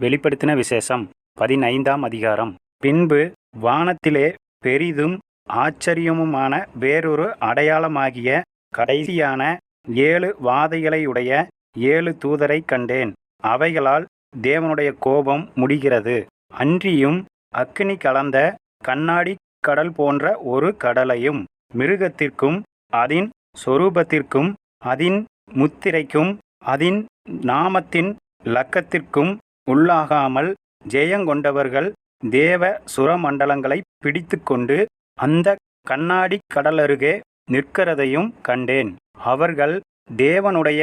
வெளிப்படுத்தின விசேஷம் பதினைந்தாம் அதிகாரம். பின்பு வானத்திலே பெரிதும் ஆச்சரியமுமான வேறொரு அடையாளமாகிய கடைசியான ஏழு வாதைகளையுடைய ஏழு தூதரைக் கண்டேன். அவைகளால் தேவனுடைய கோபம் முடிகிறது. அன்றியும் அக்னி கலந்த கண்ணாடி கடல் போன்ற ஒரு கடலையும் மிருகத்திற்கும் அதன் சொரூபத்திற்கும் அதின் முத்திரைக்கும் அதன் நாமத்தின் லக்கத்திற்கும் உள்ளாகாமல் ஜெயங்கொண்டவர்கள் தேவ சுரமண்டலங்களை பிடித்துக்கொண்டு அந்த கண்ணாடி கடலருகே நிற்கிறதையும் கண்டேன். அவர்கள் தேவனுடைய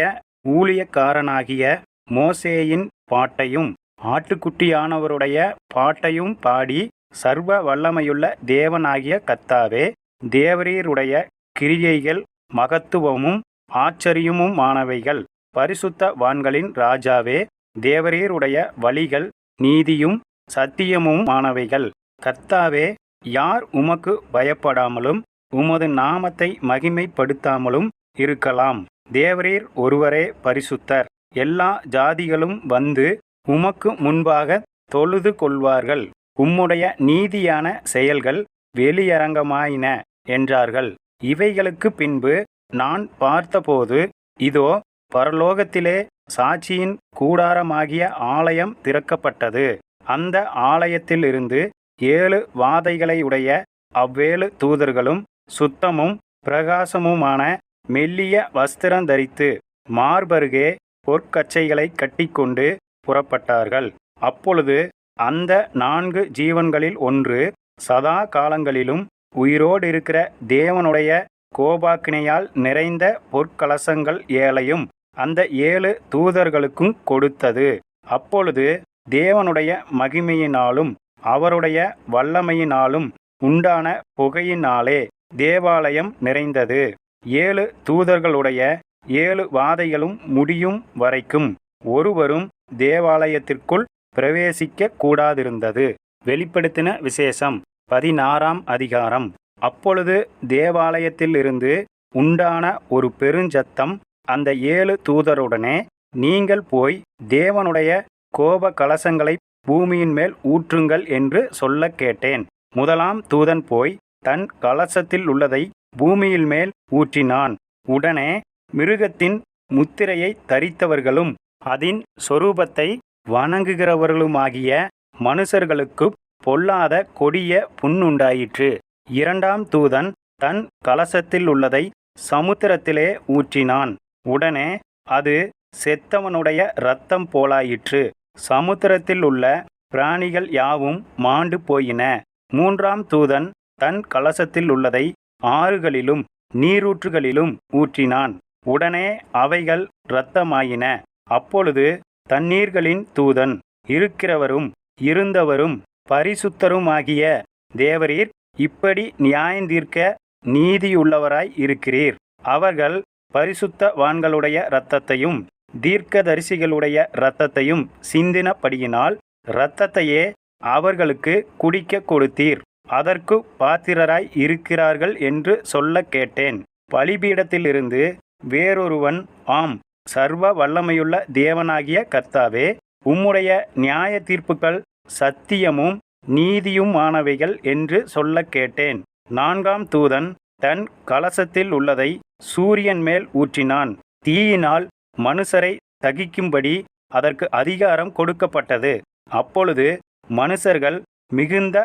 ஊழியக்காரனாகிய மோசேயின் பாட்டையும் ஆட்டுக்குட்டியானவருடைய பாட்டையும் பாடி சர்வ வல்லமையுள்ள தேவனாகிய கத்தாவே தேவரீருடைய கிரியைகள் மகத்துவமும் ஆச்சரியமுமானவைகள். பரிசுத்த வான்களின் ராஜாவே தேவரீருடைய வழிகள் நீதியும் சத்தியமுமானவைகள். கர்த்தாவே யார் உமக்கு பயப்படாமலும் உமது நாமத்தை மகிமைப்படுத்தாமலும் இருக்கலாம். தேவரீர் ஒருவரே பரிசுத்தர். எல்லா ஜாதிகளும் வந்து உமக்கு முன்பாக தொழுது கொள்வார்கள். உம்முடைய நீதியான செயல்கள் வெளியரங்கமாயின என்றார்கள். இவைகளுக்கு பின்பு நான் பார்த்தபோது இதோ பரலோகத்திலே சாட்சியின் கூடாரமாகிய ஆலயம் திறக்கப்பட்டது. அந்த ஆலயத்திலிருந்து ஏழு வாதைகளையுடைய அவ்வேழு தூதர்களும் சுத்தமும் பிரகாசமுமான மெல்லிய வஸ்திரம் தரித்து மார்பருகே பொற்கச்சைகளை கட்டிக்கொண்டு புறப்பட்டார்கள். அப்பொழுது அந்த நான்கு ஜீவன்களில் ஒன்று சதா காலங்களிலும் உயிரோடு இருக்கிற தேவனுடைய கோபாக்கினையால் நிறைந்த பொற்கலசங்கள் ஏழையும் அந்த ஏழு தூதர்களுக்கும் கொடுத்தது. அப்பொழுது தேவனுடைய மகிமையினாலும் அவருடைய வல்லமையினாலும் உண்டான புகையினாலே தேவாலயம் நிறைந்தது. ஏழு தூதர்களுடைய ஏழு வாதைகளும் முடியும் வரைக்கும் ஒருவரும் தேவாலயத்திற்குள் பிரவேசிக்க கூடாதிருந்தது. வெளிப்படுத்தின விசேஷம் பதினாறாம் அதிகாரம். அப்பொழுது தேவாலயத்திலிருந்து உண்டான ஒரு பெருஞ்சத்தம் அந்த ஏழு தூதருடனே நீங்கள் போய் தேவனுடைய கோப கலசங்களை பூமியின் மேல் ஊற்றுங்கள் என்று சொல்ல கேட்டேன். முதலாம் தூதன் போய் தன் கலசத்தில் உள்ளதை பூமியில் மேல் ஊற்றினான். உடனே மிருகத்தின் முத்திரையை தரித்தவர்களும் அதன் சொரூபத்தை வணங்குகிறவர்களுமாகிய மனுஷர்களுக்கு பொல்லாத கொடிய புண்ணுண்டாயிற்று. இரண்டாம் தூதன் தன் கலசத்தில் உள்ளதை சமுத்திரத்திலே ஊற்றினான். உடனே அது செத்தவனுடைய இரத்தம் போலாயிற்று. சமுத்திரத்தில் உள்ள பிராணிகள் யாவும் மாண்டு போயின. மூன்றாம் தூதன் தன் கலசத்தில் உள்ளதை ஆறுகளிலும் நீரூற்றுகளிலும் ஊற்றினான். உடனே அவைகள் இரத்தமாயின. அப்பொழுது தண்ணீர்களின் தூதன் இருக்கிறவரும் இருந்தவரும் பரிசுத்தருமாகிய தேவரீர் இப்படி நியாயந்தீர்க்க நீதியுள்ளவராய் இருக்கிறீர். அவர்கள் பரிசுத்தவான்களுடைய இரத்தத்தையும் தீர்க்கதரிசிகளுடைய இரத்தத்தையும் சிந்தினபடியினால் இரத்தத்தையே அவர்களுக்கு குடிக்க கொடுத்தீர். அதற்கு பாத்திரராய் இருக்கிறார்கள் என்று சொல்ல கேட்டேன். பலிபீடத்திலிருந்து வேறொருவன் ஆம் சர்வ வல்லமையுள்ள தேவனாகிய கர்த்தாவே உம்முடைய நியாய தீர்ப்புகள் சத்தியமும் நீதியுமானவைகள் என்று சொல்ல கேட்டேன். நான்காம் தூதன் தன் கலசத்தில் உள்ளதை சூரியன் மேல் ஊற்றினான். தீயினால் மனுஷரை தகிக்கும்படி அதற்கு அதிகாரம் கொடுக்கப்பட்டது. அப்பொழுது மனுஷர்கள் மிகுந்த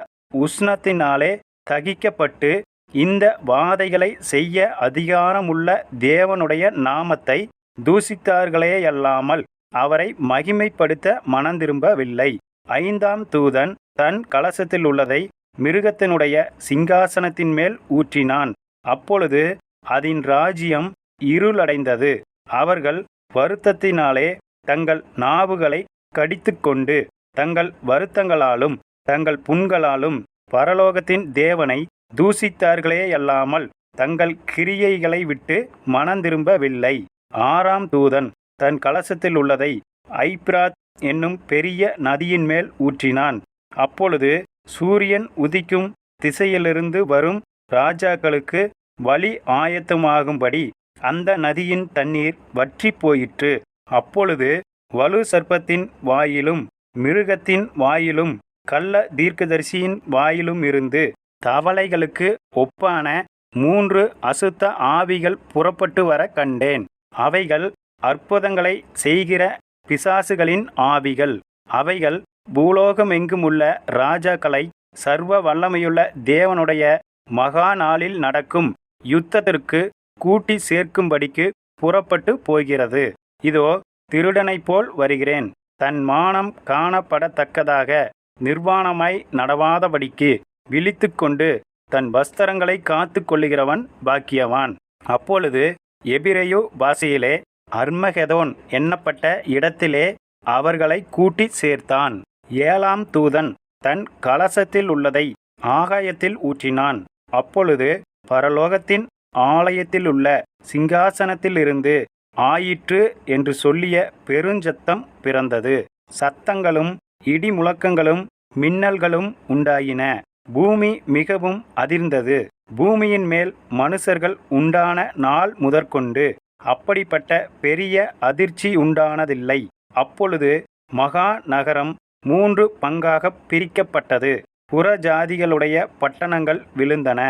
உஷ்ணத்தினாலே தகிக்கப்பட்டு இந்த வாதைகளை செய்ய அதிகாரமுள்ள தேவனுடைய நாமத்தை தூசித்தார்களேயல்லாமல் அவரை மகிமைப்படுத்த மனந்திரும்பவில்லை. ஐந்தாம் தூதன் தன் கலசத்தில் உள்ளதை மிருகத்தினுடைய சிங்காசனத்தின் மேல் ஊற்றினான். அப்பொழுது அதன் ராஜ்யம் இருளடைந்தது. அவர்கள் வருத்தத்தினாலே தங்கள் நாவுகளை கடித்துக்கொண்டு தங்கள் வருத்தங்களாலும் தங்கள் புண்களாலும் பரலோகத்தின் தேவனை தூசித்தார்களேயல்லாமல் தங்கள் கிரியைகளை விட்டு மனந்திரும்பவில்லை. ஆறாம் தூதன் தன் கலசத்தில் உள்ளதை ஐப்ராத் என்னும் பெரிய நதியின் மேல் ஊற்றினான். அப்பொழுது சூரியன் உதிக்கும் திசையிலிருந்து வரும் ராஜாக்களுக்கு வழி ஆயத்தமாகும்படி அந்த நதியின் தண்ணீர் வற்றி போயிற்று அப்பொழுது வலு சர்ப்பத்தின் வாயிலும் மிருகத்தின் வாயிலும் கள்ள தீர்க்கதரிசியின் வாயிலும் இருந்து தவளைகளுக்கு ஒப்பான மூன்று அசுத்த ஆவிகள் புறப்பட்டு வர கண்டேன். அவைகள் அற்புதங்களை செய்கிற பிசாசுகளின் ஆவிகள். அவைகள் பூலோகமெங்குமுள்ள ராஜாக்களை சர்வ வல்லமையுள்ள தேவனுடைய மகா நாளில் நடக்கும் யுத்தத்திற்கு கூட்டி சேர்க்கும்படிக்கு புறப்பட்டு போகிறது. இதோ திருடனைப் போல் வருகிறேன். தன் மானம் காணப்படத்தக்கதாக நிர்வாணமாய் நடவாதபடிக்கு விழித்துக்கொண்டு தன் வஸ்திரங்களை காத்து கொள்ளுகிறவன் பாக்கியவான். அப்பொழுது எபிரேயு பாஷையிலே அர்மகெதோன் எண்ணப்பட்ட இடத்திலே அவர்களை கூட்டி சேர்த்தான். ஏழாம் தூதன் தன் கலசத்தில் உள்ளதை ஆகாயத்தில் ஊற்றினான். அப்பொழுது பரலோகத்தின் ஆலயத்திலுள்ள சிங்காசனத்திலிருந்து ஆயிற்று என்று சொல்லிய பெருஞ்சத்தம் பிறந்தது. சத்தங்களும் இடி முழக்கங்களும் மின்னல்களும் உண்டாயின. பூமி மிகவும் அதிர்ந்தது. பூமியின் மேல் மனுஷர்கள் உண்டான நாள் முதற்கொண்டு அப்படிப்பட்ட பெரிய அதிர்ச்சி உண்டானதில்லை. அப்பொழுது மகா நகரம் மூன்று பங்காக பிரிக்கப்பட்டது. புறஜாதிகளுடைய பட்டணங்கள் விழுந்தன.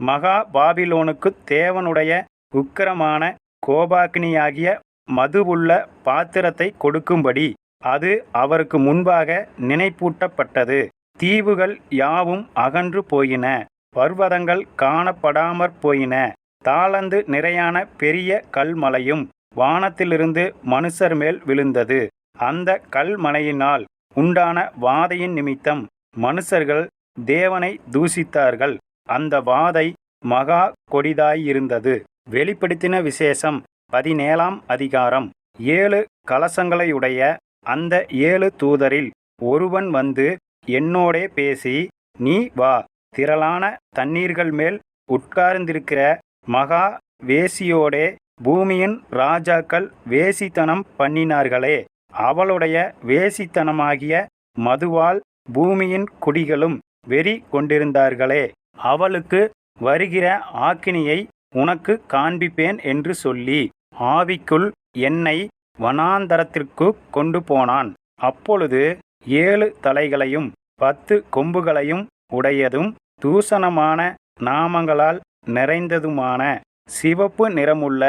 மகா பாபிலோனுக்கு தேவனுடைய உக்கிரமான கோபாக்கினியாகிய மதுவுள்ள பாத்திரத்தை கொடுக்கும்படி அது அவருக்கு முன்பாக நினைப்பூட்டப்பட்டது. தீவுகள் யாவும் அகன்று போயின. பர்வதங்கள் காணப்படாமற் போயின. தாளந்து நிறையான பெரிய கல்மலையும் வானத்திலிருந்து மனுஷர் மேல் விழுந்தது. அந்த கல்மலையினால் உண்டான வாதையின் நிமித்தம் மனுஷர்கள் தேவனை தூசித்தார்கள் அந்த வாதை மகா கொடிதாயிருந்தது. வெளிப்படுத்தின விசேஷம் பதினேழாம் அதிகாரம். ஏழு கலசங்களையுடைய அந்த ஏழு தூதரில் ஒருவன் வந்து என்னோடே பேசி நீ வா திரளான தண்ணீர்கள் மேல் உட்கார்ந்திருக்கிற மகா வேசியோடே பூமியின் ராஜாக்கள் வேசித்தனம் பண்ணினார்களே. அவளுடைய வேசித்தனமாகிய மதுவால் பூமியின் குடிகளும் வெறி கொண்டிருந்தார்களே அவளுக்கு வருகிற ஆக்கினியை உனக்கு காண்பிப்பேன் என்று சொல்லி ஆவிக்குள் என்னை வனாந்தரத்திற்கு கொண்டு போனான் அப்பொழுது ஏழு தலைகளையும் பத்து கொம்புகளையும் உடையதும் தூசணமான நாமங்களால் நிறைந்ததுமான சிவப்பு நிறமுள்ள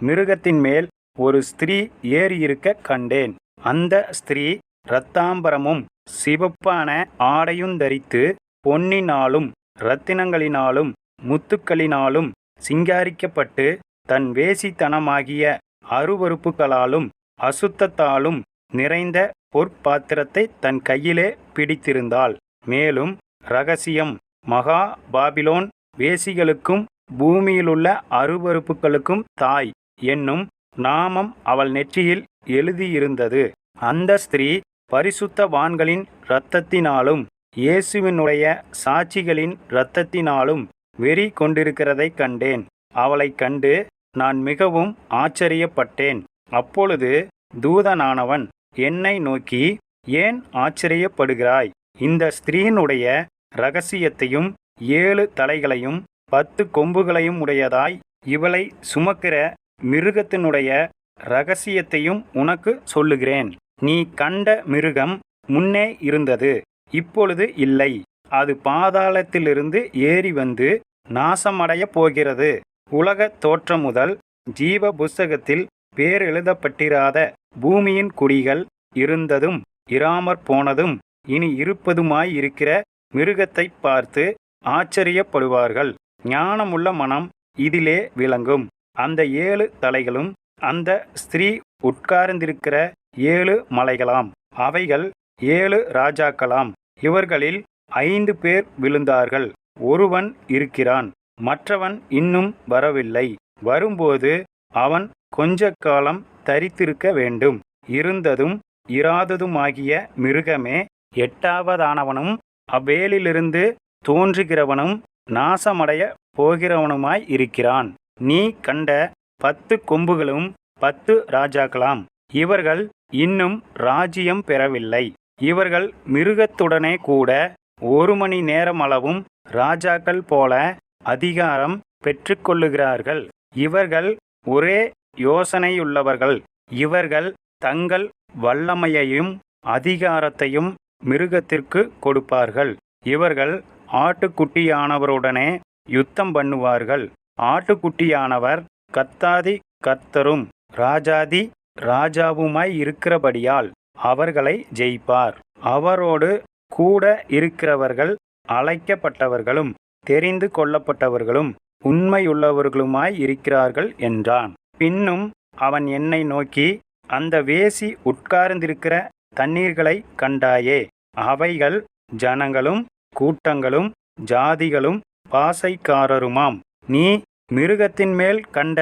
மிருகத்தின் மேல் ஒரு ஸ்திரீ ஏறியிருக்க கண்டேன். அந்த ஸ்திரீ இரத்தாம்பரமும் சிவப்பான ஆடையுந்தரித்து பொன்னினாலும் இரத்தினங்களினாலும் முத்துக்களினாலும் சிங்காரிக்கப்பட்டு தன் வேசித்தனமாகிய அருவறுப்புகளாலும் அசுத்தத்தாலும் நிறைந்த பொற்பாத்திரத்தை தன் கையிலே பிடித்திருந்தாள். மேலும் ரகசியம் மகா பாபிலோன் வேசிகளுக்கும் பூமியிலுள்ள அருவறுப்புகளுக்கும் தாய் என்னும் நாமம் அவள் நெற்றியில் எழுதியிருந்தது. அந்த ஸ்திரீ பரிசுத்தவான்களின் இரத்தத்தினாலும் இயேசுவினுடைய சாட்சிகளின் இரத்தத்தினாலும் வெறி கொண்டிருக்கிறதைக் கண்டேன். அவளைக் கண்டு நான் மிகவும் ஆச்சரியப்பட்டேன். அப்பொழுது தூதனானவன் என்னை நோக்கி ஏன் ஆச்சரியப்படுகிறாய்? இந்த ஸ்திரீனுடைய ரகசியத்தையும் ஏழு தலைகளையும் பத்து கொம்புகளையும் உடையதாய் இவளை சுமக்கிற மிருகத்தினுடைய ரகசியத்தையும் உனக்கு சொல்லுகிறேன். நீ கண்ட மிருகம் முன்னே இருந்தது இப்பொழுது இல்லை. அது பாதாளத்திலிருந்து ஏறி வந்து நாசமடையப் போகிறது. உலக தோற்றம் முதல் ஜீவ புஸ்தகத்தில் பேர் எழுதப்பட்டிராத பூமியின் குடிகள் இருந்ததும் இராமற் போனதும் இனி இருப்பதுமாயிருக்கிற மிருகத்தை பார்த்து ஆச்சரியப்படுவார்கள். ஞானமுள்ள மனம் இதிலே விளங்கும். அந்த ஏழு தலைகளும் அந்த ஸ்திரீ உட்கார்ந்திருக்கிற ஏழு மலைகளாம். அவைகள் ஏழு ராஜாக்களாம். இவர்களில் ஐந்து பேர் விழுந்தார்கள். ஒருவன் இருக்கிறான். மற்றவன் இன்னும் வரவில்லை. வரும்போது அவன் கொஞ்ச காலம் தரித்திருக்க வேண்டும். இருந்ததும் இராததுமாகிய மிருகமே எட்டாவதானவனும் அவ்வேலிலிருந்து தோன்றுகிறவனும் நாசமடைய போகிறவனுமாய் இருக்கிறான். நீ கண்ட பத்து கொம்புகளும் பத்து ராஜாக்களாம். இவர்கள் இன்னும் ராஜ்யம் பெறவில்லை. இவர்கள் மிருகத்துடனே கூட ஒரு மணி நேரமளவும் ராஜாக்கள் போல அதிகாரம் பெற்றுக்கொள்ளுகிறார்கள். இவர்கள் ஒரே யோசனையுள்ளவர்கள். இவர்கள் தங்கள் வல்லமையையும் அதிகாரத்தையும் மிருகத்திற்கு கொடுப்பார்கள். இவர்கள் ஆட்டுக்குட்டியானவருடனே யுத்தம் பண்ணுவார்கள். ஆட்டுக்குட்டியானவர் கத்தாதி கர்த்தரும் ராஜாதி ராஜாவுமாய் இருக்கிறபடியால் அவர்களை ஜெயிப்பார். அவரோடு கூட இருக்கிறவர்கள் அழைக்கப்பட்டவர்களும் தெரிந்து கொள்ளப்பட்டவர்களும் உண்மையுள்ளவர்களுமாய் இருக்கிறார்கள் என்றான். பின்னும் அவன் என்னை நோக்கி அந்த வேசி உட்கார்ந்திருக்கிற தண்ணீர்களை கண்டாயே அவைகள் ஜனங்களும் கூட்டங்களும் ஜாதிகளும் பாசைக்காரருமாம். நீ மிருகத்தின் மேல் கண்ட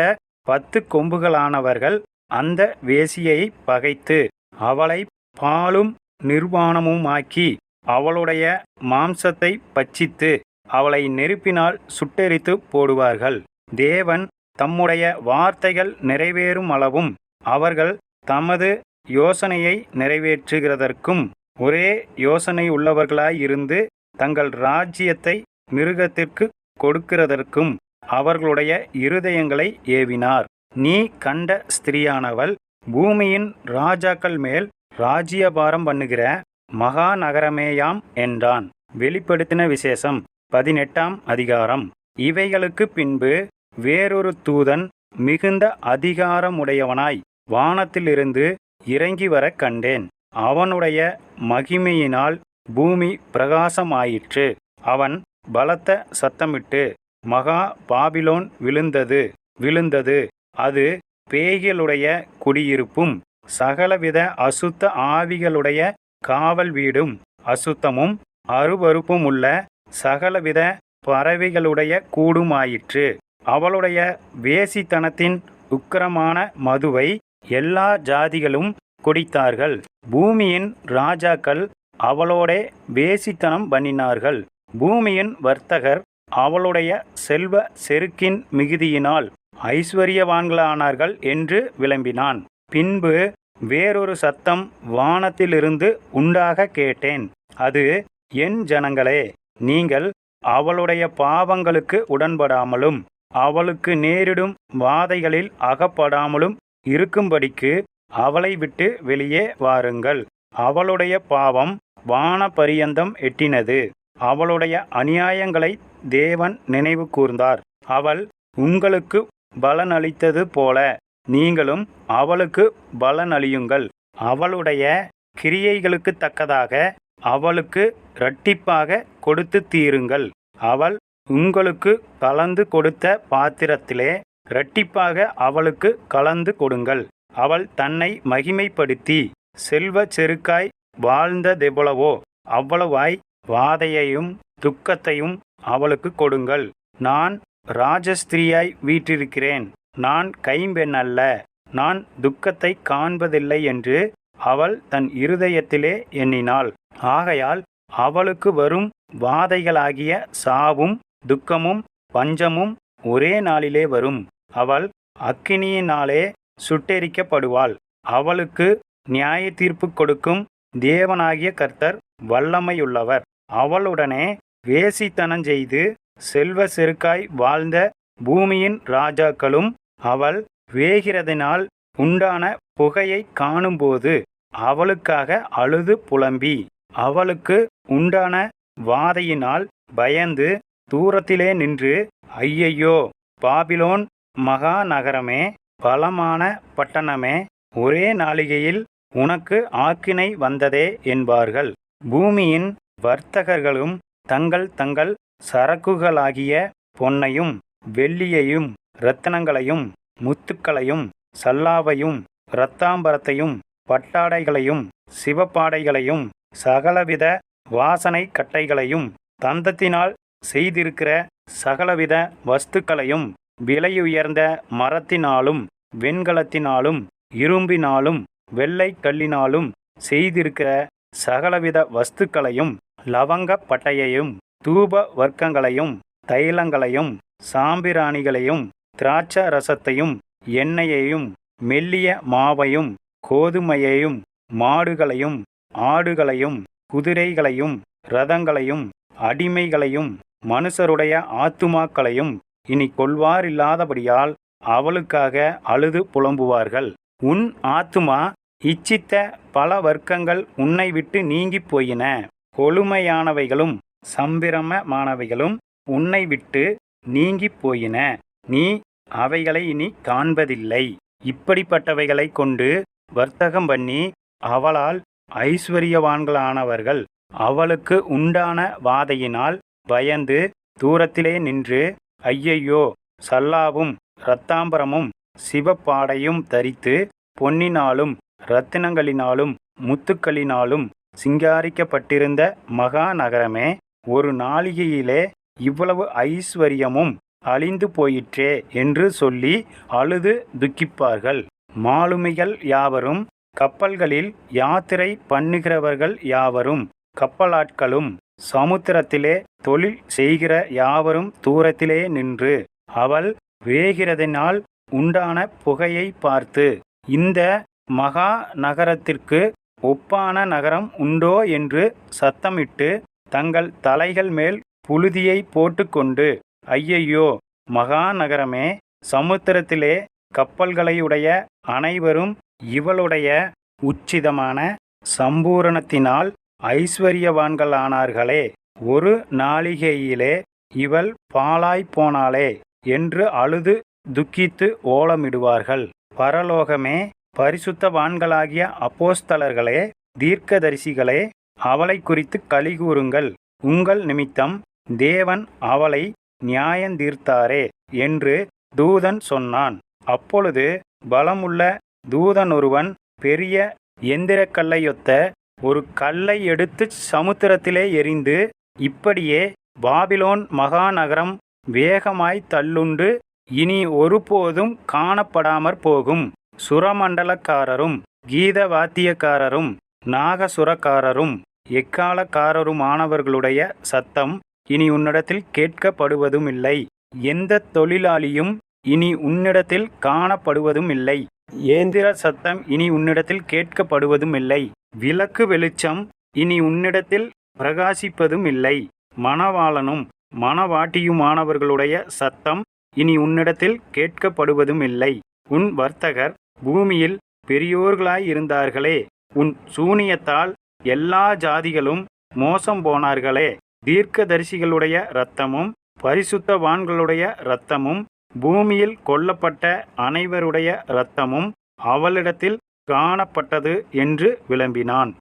பத்து கொம்புகளானவர்கள் அந்த வேசியை பகைத்து அவளை பாலும் நிர்வாணமுமாக்கி அவளுடைய மாம்சத்தை பச்சித்து அவளை நெருப்பினால் சுட்டெரித்து போடுவார்கள். தேவன் தம்முடைய வார்த்தைகள் நிறைவேறும் அளவும் அவர்கள் தமது யோசனையை நிறைவேற்றுகிறதற்கும் ஒரே யோசனை உள்ளவர்களாயிருந்து தங்கள் ராஜ்யத்தை மிருகத்திற்கு கொடுக்கிறதற்கும் அவர்களுடைய இருதயங்களை ஏவினார். நீ கண்ட ஸ்திரியானவள் பூமியின் ராஜாக்கள் மேல் ராஜ்யபாரம் பண்ணுகிற மகாநகரமேயாம் என்றான். வெளிப்படுத்தின விசேஷம் பதினெட்டாம் அதிகாரம். இவைகளுக்கு பின்பு வேறொரு தூதன் மிகுந்த அதிகாரமுடையவனாய் வானத்திலிருந்து இறங்கி வர கண்டேன். அவனுடைய மகிமையினால் பூமி பிரகாசமாயிற்று. அவன் பலத்த சத்தமிட்டு மகா பாபிலோன் விழுந்தது. விழுந்தது. அது பேய்களுடைய குடியிருப்பும் சகலவித அசுத்த ஆவிகளுடைய காவல் வீடும் அசுத்தமும் அருவறுப்பும் உள்ள சகலவித பறவைகளுடைய கூடுமாயிற்று. அவளுடைய வேசித்தனத்தின் உக்கிரமான மதுவை எல்லா ஜாதிகளும் குடித்தார்கள். பூமியின் ராஜாக்கள் அவளோடே வேசித்தனம் பண்ணினார்கள். பூமியின் வர்த்தகர் அவளுடைய செல்வ செருக்கின் மிகுதியினால் ஐஸ்வர்யவான்களானார்கள் என்று விளம்பினான். பின்பு வேறொரு சத்தம் வானத்திலிருந்து உண்டாக கேட்டேன். அது என் ஜனங்களே நீங்கள் அவளுடைய பாவங்களுக்கு உடன்படாமலும் அவளுக்கு நேரிடும் வாதைகளில் அகப்படாமலும் இருக்கும்படிக்கு அவளை விட்டு வெளியே வாருங்கள். அவளுடைய பாவம் வான பரியந்தம் எட்டினது. அவளுடைய அநியாயங்களை தேவன் நினைவு கூர்ந்தார். அவள் உங்களுக்கு பலனளித்தது போல நீங்களும் அவளுக்கு பலனளியுங்கள். அவளுடைய கிரியைகளுக்கு தக்கதாக அவளுக்கு இரட்டிப்பாக கொடுத்து தீருங்கள். அவள் உங்களுக்கு கலந்து கொடுத்த பாத்திரத்திலே இரட்டிப்பாக அவளுக்கு கலந்து கொடுங்கள். அவள் தன்னை மகிமைப்படுத்தி செல்வ செருக்காய் வாழ்ந்ததெவ்வளவோ அவ்வளவாய் வாதையையும் துக்கத்தையும் அவளுக்கு கொடுங்கள். நான் ராஜஸ்திரியாய் வீற்றிருக்கிறேன். நான் கைம்பெண் அல்ல. நான் துக்கத்தை காண்பதில்லை என்று அவள் தன் இருதயத்திலே எண்ணினாள். ஆகையால் அவளுக்கு வரும் வாதைகளாகிய சாவும் துக்கமும் பஞ்சமும் ஒரே நாளிலே வரும். அவள் அக்கினியினாலே சுட்டெரிக்கப்படுவாள். அவளுக்கு நியாய தீர்ப்பு கொடுக்கும் தேவனாகிய கர்த்தர் வல்லமையுள்ளவர். அவளுடனே வேசித்தனஞ்செய்து செல்வ செருக்காய் வாழ்ந்த பூமியின் ராஜாக்களும் அவள் வேகிறதினால் உண்டான புகையை காணும்போது அவளுக்காக அழுது புலம்பி அவளுக்கு உண்டான வாதையினால் பயந்து தூரத்திலே நின்று ஐயையோ பாபிலோன் மகா நகரமே பலமான பட்டணமே ஒரே நாளிகையில் உனக்கு ஆக்கினை வந்ததே என்பார்கள். பூமியின் வர்த்தகர்களும் தங்கள் தங்கள் சரக்குகளாகிய பொன்னையும் வெள்ளியையும் இரத்தனங்களையும் முத்துக்களையும் சல்லாவையும் இரத்தாம்பரத்தையும் பட்டாடைகளையும் சிவப்பாடைகளையும் சகலவித வாசனை கட்டைகளையும் தந்தத்தினால் செய்திருக்கிற சகலவித வஸ்துக்களையும் விலையுயர்ந்த மரத்தினாலும் வெண்கலத்தினாலும் இரும்பினாலும் வெள்ளை கல்லினாலும் செய்திருக்கிற சகலவித வஸ்துக்களையும் லவங்கப் பட்டையையும் தூப வர்க்கங்களையும் தைலங்களையும் சாம்பிராணிகளையும் திராட்ச ரசத்தையும் எண்ணெயையும் மெல்லிய மாவையும் கோதுமையையும் மாடுகளையும் ஆடுகளையும் குதிரைகளையும் ரதங்களையும் அடிமைகளையும் மனுஷருடைய ஆத்துமாக்களையும் இனி கொள்வாரில்லாதபடியால் அவளுக்காக அழுது புலம்புவார்கள். உன் ஆத்துமா இச்சித்த பல வர்க்கங்கள் உன்னை விட்டு நீங்கிப் போயின. கொழுமையானவைகளும் சம்பிரமமானவைகளும் உன்னை விட்டு நீங்கிப் போயின. நீ அவைகளை இனி காண்பதில்லை. இப்படிப்பட்டவைகளை கொண்டு வர்த்தகம் பண்ணி அவளால் ஐஸ்வர்யவான்களானவர்கள் அவளுக்கு உண்டான வாதையினால் பயந்து தூரத்திலே நின்று ஐயையோ சல்லாவும் இரத்தாம்பரமும் சிவப்பாடையும் தரித்து பொன்னினாலும் இரத்தினங்களினாலும் முத்துக்களினாலும் சிங்காரிக்கப்பட்டிருந்த மகா நகரமே ஒரு நாளிகையிலே இவ்வளவு ஐஸ்வர்யமும் அழிந்து போயிற்றே என்று சொல்லி அழுது துக்கிப்பார்கள். மாலுமிகள் யாவரும் கப்பல்களில் யாத்திரை பண்ணுகிறவர்கள் யாவரும் கப்பலாட்களும் சமுத்திரத்திலே தொழில் செய்கிற யாவரும் தூரத்திலே நின்று அவள் வேகிறதினால் உண்டான புகையை பார்த்து இந்த மகா நகரத்திற்கு ஒப்பான நகரம் உண்டோ என்று சத்தமிட்டு தங்கள் தலைகள் மேல் புழுதியை போட்டுக்கொண்டு ஐயையோ மகாநகரமே சமுத்திரத்திலே கப்பல்களையுடைய அனைவரும் இவளுடைய உச்சிதமான சம்பூரணத்தினால் ஐஸ்வர்யவான்களானார்களே ஒரு நாளிகையிலே இவள் பாழாய்ப் போனாளே என்று அழுது துக்கித்து ஓலமிடுவார்கள். பரலோகமே பரிசுத்தவான்களாகிய அப்போஸ்தலர்களே தீர்க்கதரிசிகளே அவளை குறித்து கலிகூறுங்கள் உங்கள் நிமித்தம் தேவன் அவளை நியாயந்தீர்த்தாரே என்று தூதன் சொன்னான். அப்பொழுது பலமுள்ள தூதனொருவன் பெரிய எந்திரக்கல்லையொத்த ஒரு கல்லை எடுத்து சமுத்திரத்திலே எறிந்து இப்படியே பாபிலோன் மகாநகரம் வேகமாய் தள்ளுண்டு இனி ஒருபோதும் காணப்படாமற் போகும். சுரமண்டலக்காரரும் கீத வாத்தியக்காரரும் நாகசுரக்காரரும் எக்காலக்காரருமானவர்களுடைய சத்தம் இனி உன்னிடத்தில் கேட்கப்படுவதும் இல்லை எந்த தொழிலாளியும் இனி உன்னிடத்தில் காணப்படுவதும் இல்லை ஏந்திர சத்தம் இனி உன்னிடத்தில் கேட்கப்படுவதும் இல்லை விளக்கு வெளிச்சம் இனி உன்னிடத்தில் பிரகாசிப்பதும் இல்லை மணவாளனும் மணவாட்டியுமானவர்களுடைய சத்தம் இனி உன்னிடத்தில் கேட்கப்படுவதும் இல்லை உன் வர்த்தகர் பூமியில் பெரியோர்களாயிருந்தார்களே உன் சூனியத்தால் எல்லா ஜாதிகளும் மோசம் போனார்களே. தீர்க்கதரிசிகளுடைய இரத்தமும் பரிசுத்தவான்களுடைய இரத்தமும் பூமியில் கொல்லப்பட்ட அனைவருடைய இரத்தமும் அவளிடத்தில் காணப்பட்டது என்று விளம்பினான்.